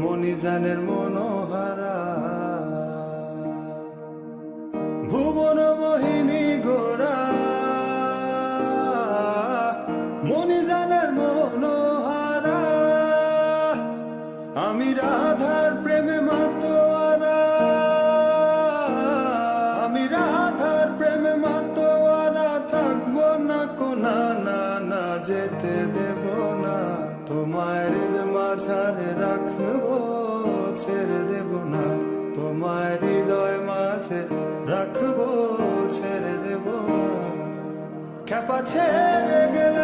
মণিজানের মনোহারা। ভুবন মোহিনী গোরা। মণিজানের মনোহারা। আমি রাধার যেতে দেব না। তোমার মাঝারে রাখব, ছেড়ে দেব না। তোমার হৃদয় মাঝে রাখব, ছেড়ে দেব না। খেপা ছেড়ে গেলে